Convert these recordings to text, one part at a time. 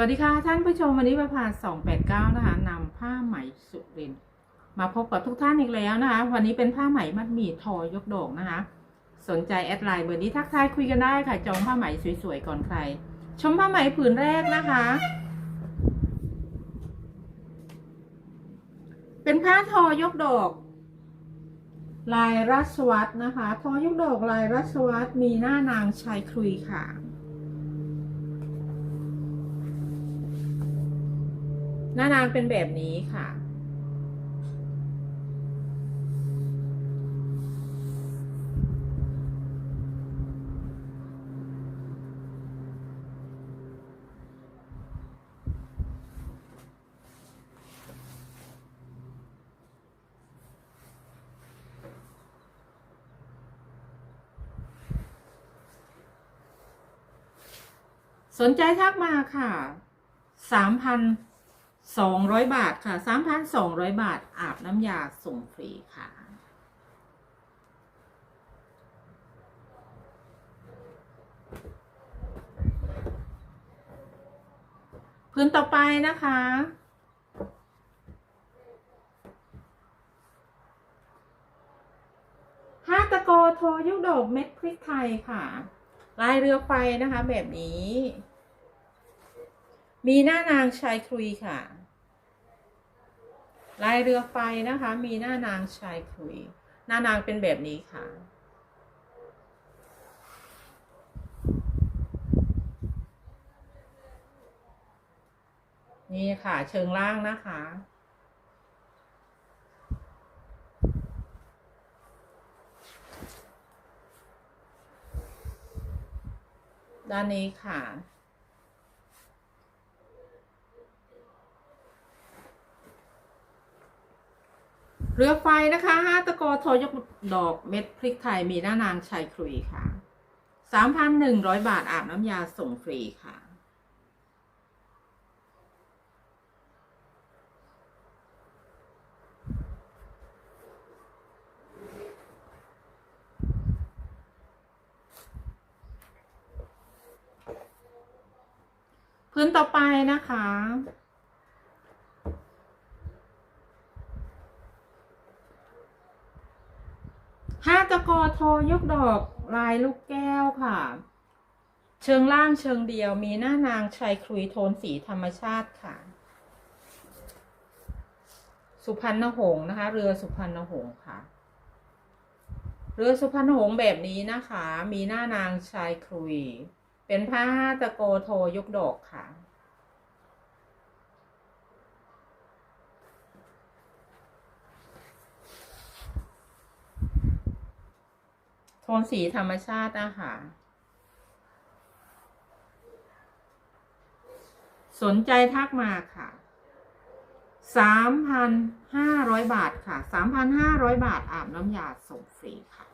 วัสดีค่ะ ท่านผู้ชมวันนี้ประพาส289นะคะนำผ้าไหมสุรินมาพบกับทุกท่านอีกแล้วนะคะ วันนี้เป็นผ้าไหมมัดหมี่ทอยกดอกนะคะ สนใจแอดไลน์เบอร์นี้ทักทายคุยกันได้ค่ะ จองผ้าไหมสวยๆก่อนใคร ชมผ้าไหมผืนแรกนะคะ เป็นผ้าทอยกดอก ลายรัชวัตนะคะ ทอยกดอกลายรัชวัตมีหน้านางชายครุยค่ะ หน้านางเป็นแบบนี้ค่ะ สนใจทักมาค่ะสามพัน สองร้อยบาทค่ะสามพันสองร้อยบาท อาบน้ำยาส่งฟรีค่ะ พื้นต่อไปนะคะ ห้าตะโกโทยุกดอกเม็ดพริกไทยค่ะ ลายเรือไฟนะคะแบบนี้มีหน้านางชายครุยค่ะ ลายเรือไฟนะคะ มีหน้านางชายคุย หน้านางเป็นแบบนี้ค่ะ นี่ค่ะ เชิงล่างนะคะด้านนี้ค่ะ เรือไฟนะคะห้าตะโกโทยกดอกเม็ดพริกไทยมีหน้านางชายครุยค่ะสามพันหนึ่งร้อยบาทอาบน้ำยาส่งฟรีค่ะ พื้นต่อไปนะคะ ห้าตะ กอโทยกดอกลายลูกแก้วค่ะ เชิงล่างเชิงเดียวมีหน้านางชายครุยโทนสีธรรมชาติค่ะ สุพรรณหงส์นะคะ เรือสุพรรณหงส์ค่ะ เรือสุพรรณหงส์แบบนี้นะคะ มีหน้านางชายครุย เป็นผ้าตะโกโทยกดอกค่ะ นสีธรรมชาตินะคะสนใจทักมาค่ะสามพันห้าร้อยบาทค่ะสามพันห้าร้อยบาทอาบน้ำยาส่งฟรีค่ะ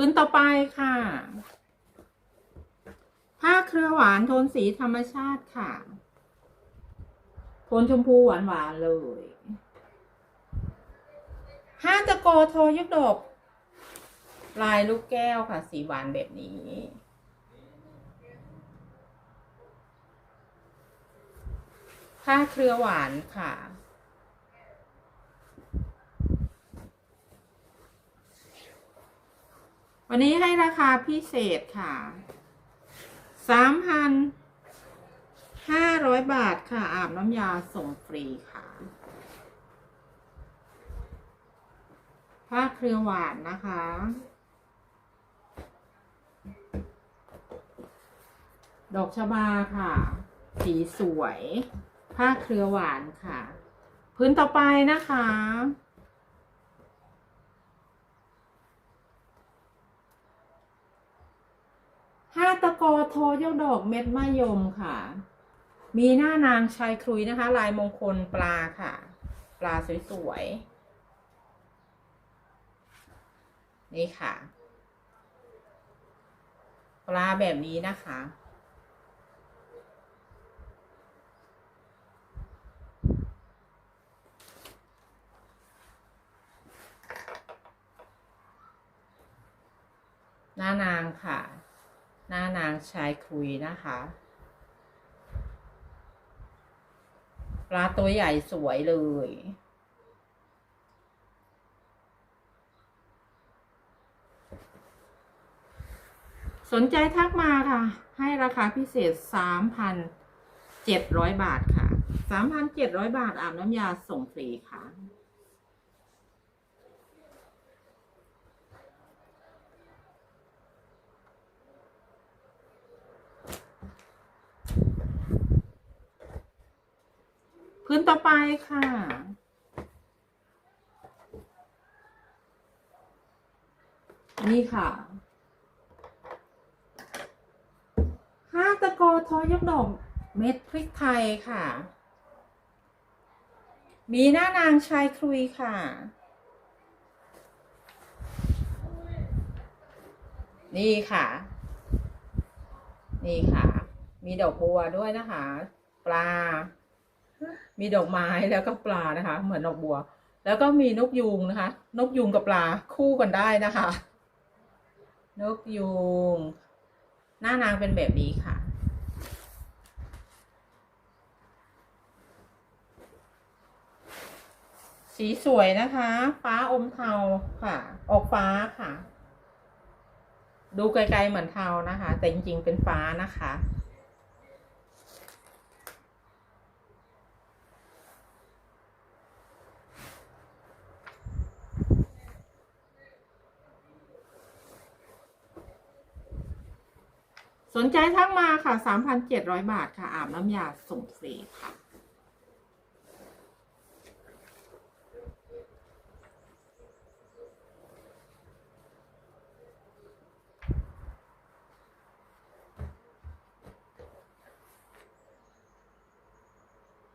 พื้นต่อไปค่ะ ผ้าเครือหวานโทนสีธรรมชาติค่ะ โทนชมพูหวานหวานๆเลยห้าตะโกโทยกดอกลายลูกแก้วค่ะ สีหวานแบบนี้ผ้าเครือหวานค่ะ วันนี้ให้ราคาพิเศษค่ะสามพันห้าร้อยบาทค่ะ อาบน้ำยาส่งฟรีค่ะ ผ้าเครือหวานนะคะดอกชบาค่ะ สีสวย ผ้าเครือหวานค่ะ พื้นต่อไปนะคะ ห้าตะกอโทยกดอกเม็ดมะยมค่ะ มีหน้านางชายครุยนะคะ ลายมงคลปลาค่ะ ปลาสวยๆ นี่ค่ะ ปลาแบบนี้นะคะ หน้านางค่ะ นานางชายคุยนะคะ ปลาตัวใหญ่สวยเลย สนใจทักมาค่ะ ให้ราคาพิเศษ 3,700 บาทค่ะ 3,700 บาทอาบน้ำยาส่งฟรีค่ะ พื้นต่อไปค่ะ นี่ค่ะห้าตะโกทอยกดอกเม็ดพริกไทยค่ะ มีหน้านางชายครุยค่ะ นี่ค่ะ นี่ค่ะ มีดอกบัวด้วยนะคะ ปลา มีดอกไม้แล้วก็ปลานะคะ เหมือนดอกบัว แล้วก็มีนกยูงนะคะ นกยูงกับปลาคู่กันได้นะคะ นกยูง หน้านางเป็นแบบนี้ค่ะ สีสวยนะคะ ฟ้าอมเทาค่ะ ออกฟ้าค่ะ ดูไกลๆเหมือนเทานะคะ แต่จริงๆเป็นฟ้านะคะ สนใจทักมาค่ะ 3,700 บาทค่ะ อาบน้ำยาส่งฟรีค่ะ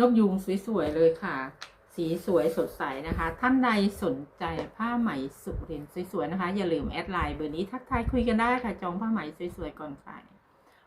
นกยูงสวยๆเลยค่ะ สีสวยสดใสนะคะ ท่านใดสนใจผ้าไหมสุรินสวยๆนะคะ อย่าลืมแอดไลน์เบอร์นี้ทักทายคุยกันได้ค่ะ จองผ้าไหมสวยๆก่อนใคร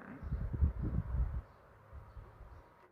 ะ